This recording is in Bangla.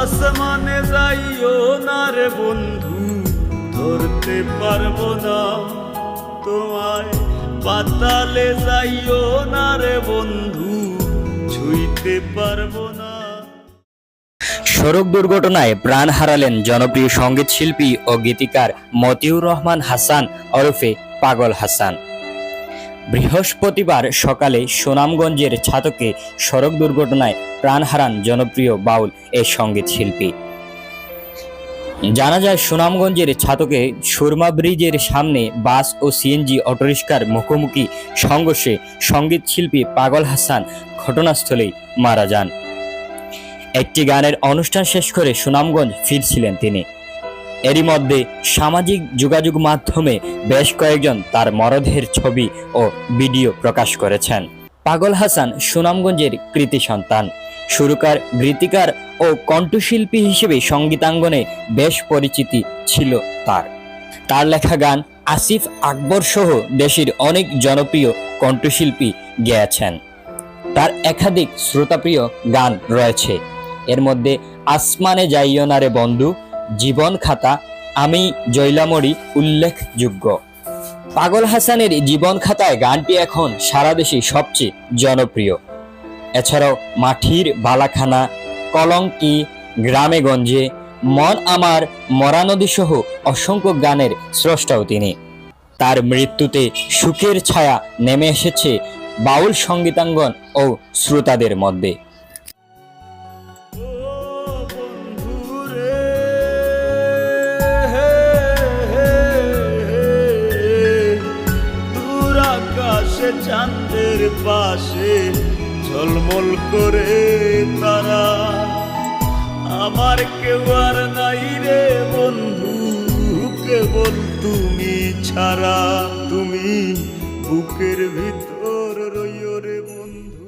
আসমানে যাইও না রে বন্ধু, ধরতে পারব না। তোমায় পাতালে যাইও না রে বন্ধু, ছুঁইতে পারব না। সড়ক দুর্ঘটনায় প্রাণ হারালেন জনপ্রিয় সংগীত শিল্পী ও গীতিকার মতিউর রহমান হাসান ওরফে পাগল হাসান। বৃহস্পতিবার সকালে সুনামগঞ্জের ছাতকে সড়ক দুর্ঘটনায় প্রাণ হারান জনপ্রিয় বাউল এ সংগীত শিল্পী। জানা যায়, সুনামগঞ্জের ছাতকে সুরমা ব্রিজের সামনে বাস ও সিএনজি অটোরিক্সার মুখোমুখি সংঘর্ষে সংগীত শিল্পী পাগল হাসান ঘটনাস্থলেই মারা যান। একটি গানের অনুষ্ঠান শেষ করে সুনামগঞ্জ ফিরছিলেন তিনি। এরই মধ্যে সামাজিক যোগাযোগ মাধ্যমে বেশ কয়েকজন তার মরদেহের ছবি ও ভিডিও প্রকাশ করেছেন। পাগল হাসান সুনামগঞ্জের কৃতি সন্তান। সুরকার, গীতিকার ও কণ্ঠশিল্পী হিসেবে সঙ্গীতাঙ্গনে বেশ পরিচিতি ছিল তার। তার লেখা গান আসিফ আকবর সহ দেশের অনেক জনপ্রিয় কণ্ঠশিল্পী গেয়েছেন। তার একাধিক শ্রোতাপ্রিয় গান রয়েছে। এর মধ্যে আসমানে যাইও না রে বন্ধু জীবন খাতা, আমি জৈলামরি উল্লেখযোগ্য। পাগল হাসানের জীবন খাতায় গানটি এখন সারা দেশে সবচেয়ে জনপ্রিয়। এছাড়াও মাঠির বালাখানা, কলঙ্কি গ্রামে গঞ্জে মন আমার, মরা নদী সহ অসংখ্য গানের স্রষ্টাও তিনি। তার মৃত্যুতে সুখের ছায়া নেমে এসেছে বাউল সঙ্গীতাঙ্গন ও শ্রোতাদের মধ্যে। পাশে ঝলমল করে তারা। আমার কেউ আর নাই রে বন্ধু, কেবল তুমি ছাড়া। তুমি বুকের ভিতর রইও রে বন্ধু।